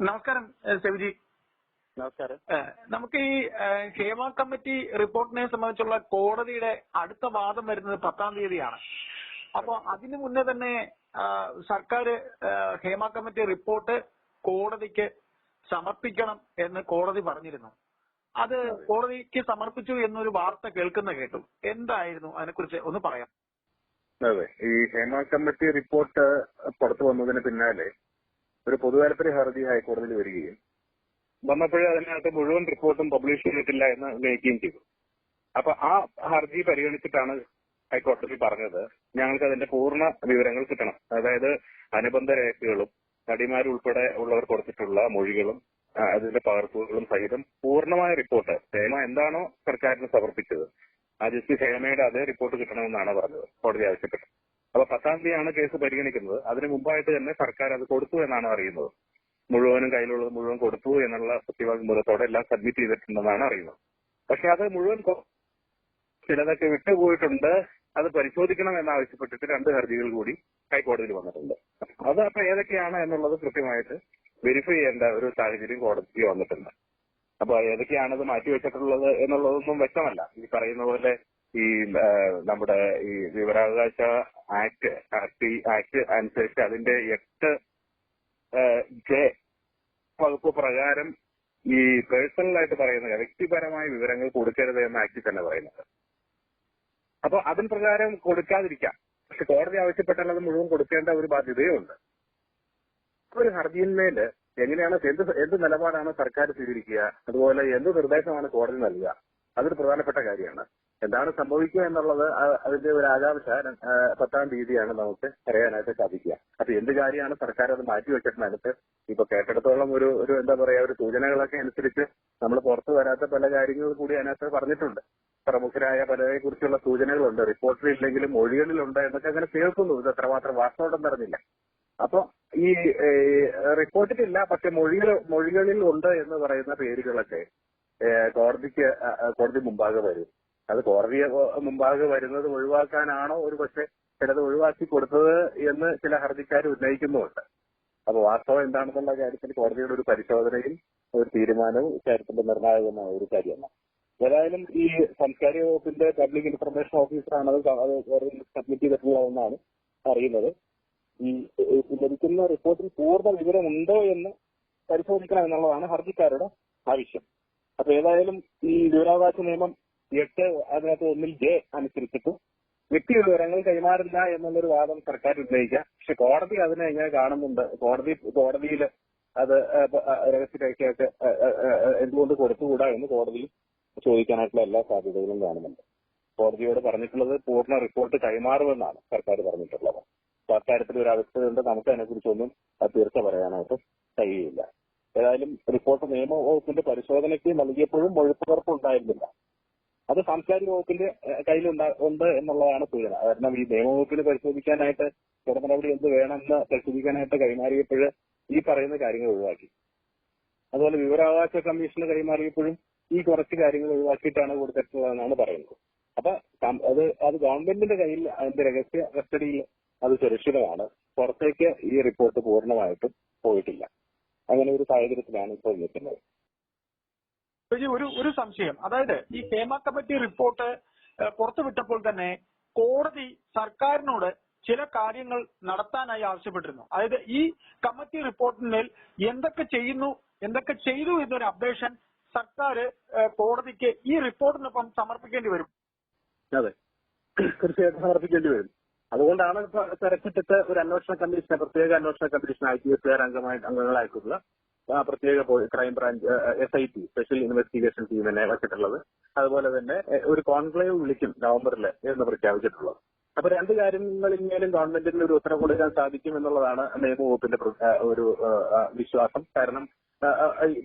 നമസ്കാരം സെവിജി നമസ്കാരം. നമുക്ക് ഈ ക്ഷേമ കമ്മിറ്റി റിപ്പോർട്ടിനെ സംബന്ധിച്ചുള്ള കോടതിയുടെ അടുത്ത വാദം വരുന്നത് പത്താം തീയതിയാണ്. അപ്പൊ അതിനു മുന്നേ തന്നെ സർക്കാർ ക്ഷേമ ഹേമ കമ്മിറ്റി റിപ്പോർട്ട് കോടതിക്ക് സമർപ്പിക്കണം എന്ന് കോടതി പറഞ്ഞിരുന്നു. അത്. കോടതിക്ക് സമർപ്പിച്ചു എന്നൊരു വാർത്ത കേൾക്കുന്ന കേട്ടു. എന്തായിരുന്നു അതിനെക്കുറിച്ച് ഒന്ന് പറയാം. അതെ. ഈ ഹേമ കമ്മിറ്റി റിപ്പോർട്ട് പുറത്തു വന്നതിന് പിന്നാലെ ഒരു പൊതുതാൽപര്യ ഹർജി ഹൈക്കോടതിയിൽ വരികയും വന്നപ്പോഴേ അതിനകത്ത് മുഴുവൻ റിപ്പോർട്ടും പബ്ലിഷ് ചെയ്തിട്ടില്ല എന്ന് ഉന്നയിക്കുകയും ചെയ്തു. അപ്പൊ ആ ഹർജി പരിഗണിച്ചിട്ടാണ് ഹൈക്കോടതി പറഞ്ഞത്. ഞങ്ങൾക്ക് അതിന്റെ പൂർണ വിവരങ്ങൾ കിട്ടണം. അതായത് അനുബന്ധ രേഖകളും നടിമാരുൾപ്പെടെ ഉള്ളവർ കൊടുത്തിട്ടുള്ള മൊഴികളും അതിന്റെ പകർപ്പുകളും സഹിതം പൂർണമായ റിപ്പോർട്ട് ഹേമ എന്താണോ സർക്കാരിന് സമർപ്പിച്ചത് ആ ജസ്റ്റിസ് ഹേമയുടെ അതേ റിപ്പോർട്ട് കിട്ടണമെന്നാണ് പറഞ്ഞത്. കോടതി ആവശ്യപ്പെട്ടത്. അപ്പൊ പത്താം തീയതിയാണ് കേസ് പരിഗണിക്കുന്നത്. അതിനു മുമ്പായിട്ട് തന്നെ സർക്കാർ അത് കൊടുത്തു എന്നാണ് അറിയുന്നത്. മുഴുവനും കയ്യിലുള്ളത് മുഴുവൻ കൊടുത്തു എന്നുള്ള സത്യവാങ്മൂലത്തോടെ എല്ലാം സബ്മിറ്റ് ചെയ്തിട്ടുണ്ടെന്നാണ് അറിയുന്നത്. പക്ഷെ അത് മുഴുവൻ ചിലതൊക്കെ വിട്ടുപോയിട്ടുണ്ട്. അത് പരിശോധിക്കണം എന്നാവശ്യപ്പെട്ടിട്ട് രണ്ട് ഹർജികൾ കൂടി ഹൈക്കോടതിയിൽ വന്നിട്ടുണ്ട്. അത് അപ്പൊ ഏതൊക്കെയാണ് എന്നുള്ളത് കൃത്യമായിട്ട് വെരിഫൈ ചെയ്യേണ്ട ഒരു സാഹചര്യം കോടതിക്ക് വന്നിട്ടുണ്ട്. അപ്പൊ ഏതൊക്കെയാണ് അത് മാറ്റിവെച്ചിട്ടുള്ളത് എന്നുള്ളതൊന്നും വ്യക്തമല്ല. ഈ പറയുന്ന പോലെ ഈ നമ്മുടെ ഈ വിവരാവകാശ ആക്ട് ആക്ട് ആക്ട് അനുസരിച്ച് അതിന്റെ എട്ട് ജെ വകുപ്പ് പ്രകാരം ഈ പേഴ്സണലായിട്ട് പറയുന്ന വ്യക്തിപരമായ വിവരങ്ങൾ കൊടുക്കരുത് എന്ന ആക്ടിൽ തന്നെ പറയുന്നത്. അപ്പൊ അതിന് പ്രകാരം കൊടുക്കാതിരിക്കാം. പക്ഷെ കോടതി ആവശ്യപ്പെട്ടാൽ അത് മുഴുവൻ കൊടുക്കേണ്ട ഒരു ബാധ്യതയുണ്ട് ഒരു ഹർജിയിന്മേൽ എങ്ങനെയാണ് എന്ത് എന്ത് നിലപാടാണ് സർക്കാർ സ്വീകരിക്കുക അതുപോലെ എന്ത് നിർദ്ദേശമാണ് കോടതി നൽകുക അതൊരു പ്രധാനപ്പെട്ട കാര്യമാണ്. എന്താണ് സംഭവിക്കുക എന്നുള്ളത് അതിന്റെ ഒരു ആകാംക്ഷ പത്താം തീയതിയാണ് നമുക്ക് അറിയാനായിട്ട് സാധിക്കുക. അപ്പൊ എന്ത് കാര്യമാണ് സർക്കാർ അത് മാറ്റിവെച്ചിട്ടുണ്ടതിനകത്ത് ഇപ്പൊ കേട്ടിടത്തോളം ഒരു ഒരു എന്താ പറയാ ഒരു സൂചനകളൊക്കെ അനുസരിച്ച് നമ്മൾ പുറത്തു വരാത്ത പല കാര്യങ്ങളും കൂടി അതിനകത്ത് പറഞ്ഞിട്ടുണ്ട്. പ്രമുഖരായ പലരെ കുറിച്ചുള്ള സൂചനകളുണ്ട്. റിപ്പോർട്ടിൽ ഇല്ലെങ്കിലും മൊഴികളിലുണ്ട് എന്നൊക്കെ അങ്ങനെ കേൾക്കുന്നു. ഇത് അത്രമാത്രം വാസ്തവം അറിഞ്ഞില്ല അപ്പൊ ഈ റിപ്പോർട്ടിലില്ല പക്ഷെ മൊഴികൾ മൊഴികളിൽ ഉണ്ട് എന്ന് പറയുന്ന പേരുകളൊക്കെ കോടതിക്ക് കോടതി മുമ്പാകെ വരും. അത് കോടതി മുമ്പാകെ വരുന്നത് ഒഴിവാക്കാനാണോ ഒരു പക്ഷെ ചിലത് ഒഴിവാക്കി കൊടുത്തത് എന്ന് ചില ഹർജിക്കാർ ഉന്നയിക്കുന്നുമുണ്ട്. അപ്പൊ വാസ്തവം എന്താണെന്നുള്ള കാര്യത്തിൽ കോടതിയുടെ ഒരു പരിശോധനയും ഒരു തീരുമാനവും ഇക്കാര്യത്തിന്റെ നിർണായകമായ ഒരു കാര്യമാണ്. ഏതായാലും ഈ സാംസ്കാരിക വകുപ്പിന്റെ പബ്ലിക് ഇൻഫർമേഷൻ ഓഫീസറാണ് അത് സബ്മിറ്റ് അത് ഒന്നാണ് അറിയുന്നത്. ഈ ഈ ലഭിക്കുന്ന റിപ്പോർട്ടിൽ പൂർണ വിവരമുണ്ടോ എന്ന് പരിശോധിക്കണം എന്നുള്ളതാണ് ഹർജിക്കാരുടെ ആവശ്യം. അപ്പൊ ഏതായാലും ഈ വിവരാവകാശ നിയമം എട്ട് അതിനകത്ത് ഒന്നിൽ ജെ അനുസരിച്ചിട്ട് വ്യക്തി വിവരങ്ങൾ കൈമാറില്ല എന്നുള്ളൊരു വാദം സർക്കാർ ഉന്നയിക്കാം പക്ഷെ കോടതി അതിനെ ഇങ്ങനെ കാണുന്നുണ്ട്. കോടതി കോടതിയിൽ അത് രഹസ്യരേഖയൊക്കെ എന്തുകൊണ്ട് കൊടുത്തുകൂടാ എന്ന് കോടതിയിൽ ചോദിക്കാനായിട്ടുള്ള എല്ലാ സാധ്യതകളും കാണുന്നുണ്ട്. കോടതിയോട് പറഞ്ഞിട്ടുള്ളത് പൂർണ റിപ്പോർട്ട് കൈമാറുമെന്നാണ് സർക്കാർ പറഞ്ഞിട്ടുള്ളത്. അപ്പൊ അക്കാര്യത്തിൽ ഒരു അവസ്ഥയുണ്ട്. നമുക്ക് അതിനെക്കുറിച്ചൊന്നും തീർച്ച പറയാനായിട്ട് കഴിയില്ല ഏതായാലും റിപ്പോർട്ട് നിയമവകുപ്പിന്റെ പരിശോധനയ്ക്ക് നൽകിയപ്പോഴും മൊഴിപ്പകർപ്പ് ഉണ്ടായിരുന്നില്ല അത് സാംസ്കാരിക വകുപ്പിന്റെ കയ്യിലുണ്ട് എന്നുള്ളതാണ് സൂചന. കാരണം ഈ നിയമവകുപ്പിന് പരിശോധിക്കാനായിട്ട് തുടർ നടപടി എന്ത് വേണമെന്ന് പരിശോധിക്കാനായിട്ട് കൈമാറിയപ്പോൾ ഈ പറയുന്ന കാര്യങ്ങൾ ഒഴിവാക്കി. അതുപോലെ വിവരാവകാശ കമ്മീഷന് കൈമാറിയപ്പോഴും ഈ കുറച്ച് കാര്യങ്ങൾ ഒഴിവാക്കിയിട്ടാണ് കൊടുത്തിട്ടുള്ളതെന്നാണ് പറയുന്നത്. അപ്പൊ അത് അത് ഗവൺമെന്റിന്റെ കയ്യിൽ അതിന്റെ രഹസ്യ കസ്റ്റഡിയിൽ അത് സുരക്ഷിതമാണ്. പുറത്തേക്ക് ഈ റിപ്പോർട്ട് പൂർണമായിട്ടും പോയിട്ടില്ല. അങ്ങനെ ഒരു സാഹചര്യത്തിലാണ് ഇപ്പോൾ നിൽക്കുന്നത്. ഒരു ഒരു ഒരു സംശയം. അതായത് ഈ ഹേമ കമ്മിറ്റി റിപ്പോർട്ട് പുറത്തു പുറത്തുവിട്ടപ്പോൾ തന്നെ കോടതി സർക്കാരിനോട് ചില കാര്യങ്ങൾ നടത്താനായി ആവശ്യപ്പെട്ടിരുന്നു. അതായത് ഈ കമ്മിറ്റി റിപ്പോർട്ടിന്മേൽ എന്തൊക്കെ ചെയ്യുന്നു എന്തൊക്കെ ചെയ്തു എന്നൊരു അപ്ഡേഷൻ സർക്കാർ കോടതിക്ക് ഈ റിപ്പോർട്ടിനൊപ്പം സമർപ്പിക്കേണ്ടി വരും. അതെ. തീർച്ചയായിട്ടും സമർപ്പിക്കേണ്ടി വരും. അതുകൊണ്ടാണ് തെരച്ചിട്ടിട്ട് ഒരു അന്വേഷണ കമ്മീഷൻ പ്രത്യേക അന്വേഷണ കമ്മീഷൻ ഐ ടി എസ് കാർ അംഗമായി അംഗങ്ങളായിട്ടുള്ള പ്രത്യേക പോ- crime branch S I T special investigation ടീമിനെ വെച്ചിട്ടുള്ളത്. അതുപോലെ തന്നെ ഒരു കോൺക്ലേവ് വിളിക്കും നവംബറിൽ എന്ന് പ്രഖ്യാപിച്ചിട്ടുള്ളത്. അപ്പൊ രണ്ട് കാര്യങ്ങളിന്മേലും ഗവൺമെന്റിന് ഒരു ഉത്തരവ് കൊടുക്കാൻ സാധിക്കും എന്നുള്ളതാണ് നിയമവകുപ്പിന്റെ ഒരു വിശ്വാസം. കാരണം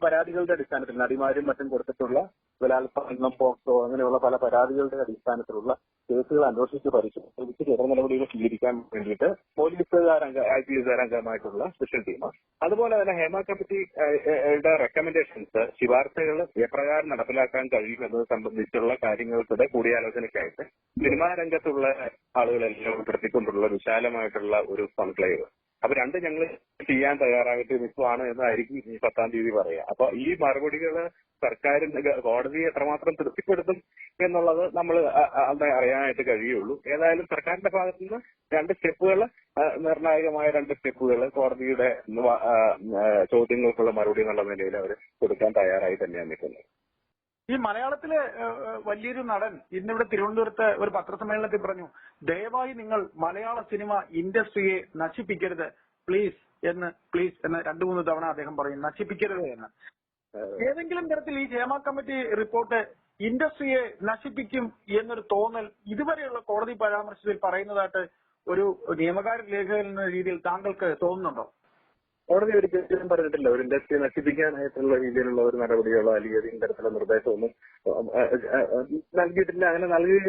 പരാതികളുടെ അടിസ്ഥാനത്തിൽ നടിമാരും മറ്റും കൊടുത്തിട്ടുള്ള ബലാത്സംഗം പോക്സോ അങ്ങനെയുള്ള പല പരാതികളുടെ അടിസ്ഥാനത്തിലുള്ള കേസുകൾ അന്വേഷിച്ച് പരിശോധിച്ച് തുടർ നടപടികൾ സ്വീകരിക്കാൻ വേണ്ടിയിട്ട് പോലീസുകാരംഗ ഐ പി എസുകാരംഗമായിട്ടുള്ള സ്പെഷ്യൽ ടീം അതുപോലെ തന്നെ ഹേമ കമ്മിറ്റിയുടെ റെക്കമെൻഡേഷൻസ് ശുപാർശകൾ എപ്രകാരം നടപ്പിലാക്കാൻ കഴിയും എന്നത് സംബന്ധിച്ചുള്ള കാര്യങ്ങൾക്കിടെ കൂടിയാലോചനയ്ക്കായിട്ട് സിനിമാ രംഗത്തുള്ള ആളുകളെല്ലാം ഉൾപ്പെടുത്തിക്കൊണ്ടുള്ള വിശാലമായിട്ടുള്ള ഒരു കോൺക്ലേവ്. അപ്പൊ രണ്ട് ഞങ്ങൾ ചെയ്യാൻ തയ്യാറായിട്ട് നിൽക്കുവാണ് എന്നായിരിക്കും ഈ പത്താം തീയതി പറയാ അപ്പൊ ഈ മറുപടികൾ സർക്കാരിന് കോടതിയെ എത്രമാത്രം തൃപ്തിപ്പെടുത്തും എന്നുള്ളത് നമ്മൾ അറിയാനായിട്ട് കഴിയുള്ളൂ. ഏതായാലും സർക്കാരിന്റെ ഭാഗത്തു നിന്ന് രണ്ട് സ്റ്റെപ്പുകൾ നിർണായകമായ രണ്ട് സ്റ്റെപ്പുകൾ കോടതിയുടെ ചോദ്യങ്ങൾക്കുള്ള മറുപടി എന്നുള്ള നിലയിൽ അവർ കൊടുക്കാൻ തയ്യാറായി തന്നെയാണ് നിൽക്കുന്നത്. ഈ മലയാളത്തിലെ വലിയൊരു നടൻ ഇന്നിവിടെ തിരുവനന്തപുരത്ത് ഒരു പത്രസമ്മേളനത്തിൽ പറഞ്ഞു ദയവായി നിങ്ങൾ മലയാള സിനിമ ഇൻഡസ്ട്രിയെ നശിപ്പിക്കരുത്. പ്ലീസ് എന്ന് പ്ലീസ് എന്ന് രണ്ടു മൂന്ന് തവണ അദ്ദേഹം പറയും നശിപ്പിക്കരുത് എന്ന്. ഏതെങ്കിലും തരത്തിൽ ഈ ഹേമ കമ്മിറ്റി റിപ്പോർട്ട് ഇൻഡസ്ട്രിയെ നശിപ്പിക്കും എന്നൊരു തോന്നൽ ഇതുവരെയുള്ള കോടതി പരാമർശത്തിൽ പറയുന്നതായിട്ട് ഒരു നിയമകാര്യ ലേഖകൻ എന്ന രീതിയിൽ താങ്കൾക്ക് തോന്നുന്നുണ്ടോ? കോടതി ഒരിക്കലും പറഞ്ഞിട്ടില്ല. ഒരു ഇൻഡസ്ട്രി നശിപ്പിക്കാനായിട്ടുള്ള രീതിയിലുള്ള ഒരു നടപടികളോ അല്ലെങ്കിൽ ഏതെങ്കിലും തരത്തിലുള്ള ആ, ആ, നൽകിയിട്ടില്ല. അങ്ങനെ നൽകി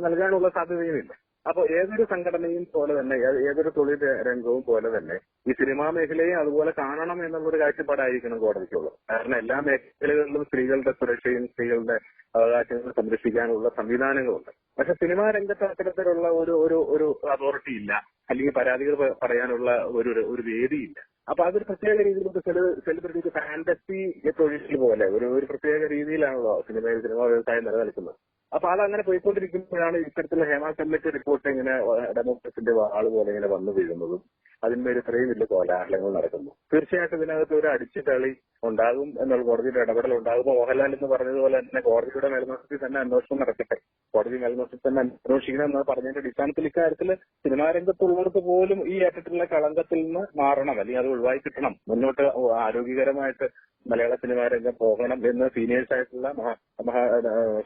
നൽകാനുള്ള സാധ്യതയുമില്ല. അപ്പൊ ഏതൊരു സംഘടനയും പോലെ തന്നെ ഏതൊരു തൊഴിൽ രംഗവും പോലെ തന്നെ ഈ സിനിമാ മേഖലയെ അതുപോലെ കാണണം എന്നുള്ളൊരു കാഴ്ചപ്പാടായിരിക്കണം കോടതിക്കുള്ളത്. കാരണം എല്ലാ മേഖലകളിലും സ്ത്രീകളുടെ സുരക്ഷയും സ്ത്രീകളുടെ അവകാശങ്ങൾ സംരക്ഷിക്കാനുള്ള സംവിധാനങ്ങളുണ്ട്. പക്ഷെ സിനിമാ രംഗത്ത് അത്തരത്തിലുള്ള ഒരു ഒരു ഒരു അതോറിറ്റി ഇല്ല. അല്ലെങ്കിൽ പരാതികൾ പറയാനുള്ള ഒരു- ഒരു വേദിയില്ല. അപ്പൊ അതൊരു പ്രത്യേക രീതിയിലുള്ള സെലിബ്രിറ്റി ഫാന്റസി തൊഴിൽ പോലെ ഒരു ഒരു പ്രത്യേക രീതിയിലാണല്ലോ സിനിമയിൽ സിനിമ വ്യവസായം നിലനിൽക്കുന്നത്. അപ്പൊ അതങ്ങനെ പോയിക്കൊണ്ടിരിക്കുമ്പോഴാണ് ഇത്തരത്തിലുള്ള ഹേമ കമ്മിറ്റി റിപ്പോർട്ട് ഇങ്ങനെ ഡെമോക്രസിന്റെ ആൾ പോലെ ഇങ്ങനെ വന്നു വീഴുന്നതും അതിന്മേൽ ഇത്രയും വലിയ കോലാഹലങ്ങൾ നടക്കുന്നു. തീർച്ചയായിട്ടും ഇതിനകത്ത് ഒരു അടിച്ചു തളി ഉണ്ടാകും എന്നുള്ള കോടതിയുടെ ഇടപെടൽ ഉണ്ടാകുമ്പോൾ മോഹൻലാൽ എന്ന് പറഞ്ഞതുപോലെ തന്നെ കോടതിയുടെ മേൽനോട്ടത്തിൽ തന്നെ അന്വേഷണം നടക്കട്ടെ. കോടതി മേൽനോട്ടത്തിൽ തന്നെ അന്വേഷിക്കണം എന്ന് പറഞ്ഞതിന്റെ അടിസ്ഥാനത്തിൽ ഇക്കാര്യത്തിൽ സിനിമാ രംഗത്തുള്ളവർക്ക് പോലും ഈ ഏറ്റിട്ടുള്ള കളങ്കത്തിൽ നിന്ന് മാറണം അല്ലെങ്കിൽ അത് ഒഴിവായി കിട്ടണം. മുന്നോട്ട് ആരോഗ്യകരമായിട്ട് മലയാള സിനിമാ രംഗം പോകണം എന്ന് സീനിയേഴ്സ് ആയിട്ടുള്ള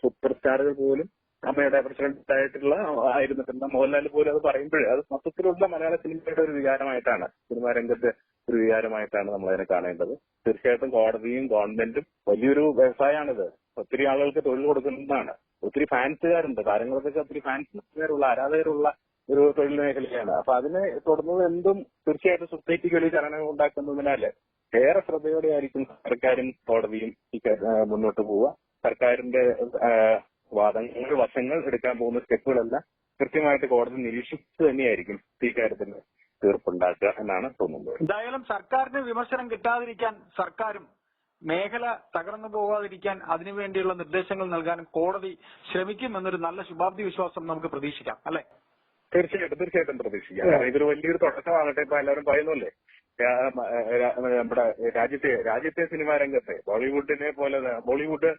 സൂപ്പർ സ്റ്റാറുകൾ പോലും അമ്മയുടെ പ്രസിഡന്റ് ആയിട്ടുള്ള ആയിരുന്നിട്ടുണ്ട് മോഹൻലാൽ പോലും അത് പറയുമ്പോഴേ അത് മൊത്തത്തിലുള്ള മലയാള സിനിമയുടെ ഒരു വികാരമായിട്ടാണ് സിനിമാ രംഗത്ത് ഒരു വികാരമായിട്ടാണ് നമ്മൾ അതിനെ കാണേണ്ടത്. തീർച്ചയായിട്ടും കോടതിയും ഗവൺമെന്റും വലിയൊരു വ്യവസായമാണിത്. ഒത്തിരി ആളുകൾക്ക് തൊഴിൽ കൊടുക്കുന്നതാണ്. ഒത്തിരി ഫാൻസുകാരുണ്ട്. താരങ്ങൾക്കൊക്കെ ഒത്തിരി ഫാൻസുകാരുള്ള ആരാധകരുള്ള ഒരു തൊഴിൽ മേഖലയാണ്. അപ്പൊ അതിനെ തുടർന്നത് എന്തും തീർച്ചയായിട്ടും സൊസൈറ്റിക്ക് വലിയ ചലനം ഉണ്ടാക്കുന്നതിനാൽ ഏറെ ശ്രദ്ധയോടെ ആയിരിക്കും സർക്കാരും കോടതിയും മുന്നോട്ട് പോവുക. സർക്കാരിന്റെ വാദങ്ങൾ വശങ്ങൾ എടുക്കാൻ പോകുന്ന സ്റ്റെപ്പുകളെല്ലാം കൃത്യമായിട്ട് കോടതി നിരീക്ഷിച്ചു തന്നെയായിരിക്കും ഈ കാര്യത്തിന് തീർപ്പുണ്ടാക്കുക എന്നാണ് തോന്നുന്നത്. എന്തായാലും സർക്കാരിന് വിമർശനം കിട്ടാതിരിക്കാൻ സർക്കാരും മേഖല തകർന്നു പോകാതിരിക്കാൻ അതിനുവേണ്ടിയുള്ള നിർദ്ദേശങ്ങൾ നൽകാനും കോടതി ശ്രമിക്കുമെന്നൊരു നല്ല ശുഭാപ്തി വിശ്വാസം നമുക്ക് പ്രതീക്ഷിക്കാം അല്ലെ? തീർച്ചയായിട്ടും തീർച്ചയായിട്ടും പ്രതീക്ഷിക്കാം. കാരണം ഇതൊരു വലിയൊരു തുടക്കമാകട്ടെ ഇപ്പൊ എല്ലാവരും പറയുന്നല്ലേ നമ്മുടെ രാജ്യത്തെ രാജ്യത്തെ സിനിമാ രംഗത്തെ ബോളിവുഡിനെ പോലെ ബോളിവുഡ്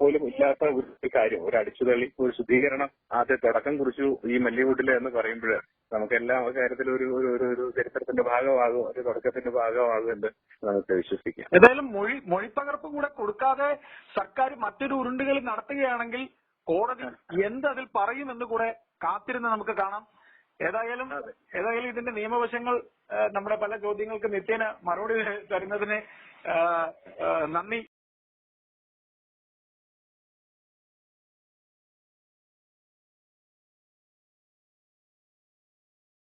പോലും ഇല്ലാത്ത ഒരു കാര്യം ഒരു അടിച്ചുതള്ളി ഒരു ശുദ്ധീകരണം ആദ്യ തുടക്കം കുറിച്ചു ഈ മല്ലിവുഡിലെ എന്ന് പറയുമ്പോൾ നമുക്കെല്ലാം കാര്യത്തിൽ ഒരു ഒരു ഒരു ചരിത്രത്തിന്റെ ഭാഗമാകും ഒരു തുടക്കത്തിന്റെ ഭാഗമാകും എന്ന് നമുക്ക് വിശ്വസിക്കാം. ഏതായാലും മൊഴി മൊഴിപ്പകർപ്പ് കൂടെ കൊടുക്കാതെ സർക്കാർ മറ്റൊരു ഉരുണ്ടുകളി നടത്തുകയാണെങ്കിൽ കോടതി എന്ത് അതിൽ പറയുമെന്ന് കൂടെ കാത്തിരുന്ന് നമുക്ക് കാണാം. ഏതായാലും ഏതായാലും ഇതിന്റെ നിയമവശങ്ങൾ നമ്മുടെ പല ചോദ്യങ്ങൾക്ക് നിത്യേന മറുപടി തരുന്നതിന് നന്ദി.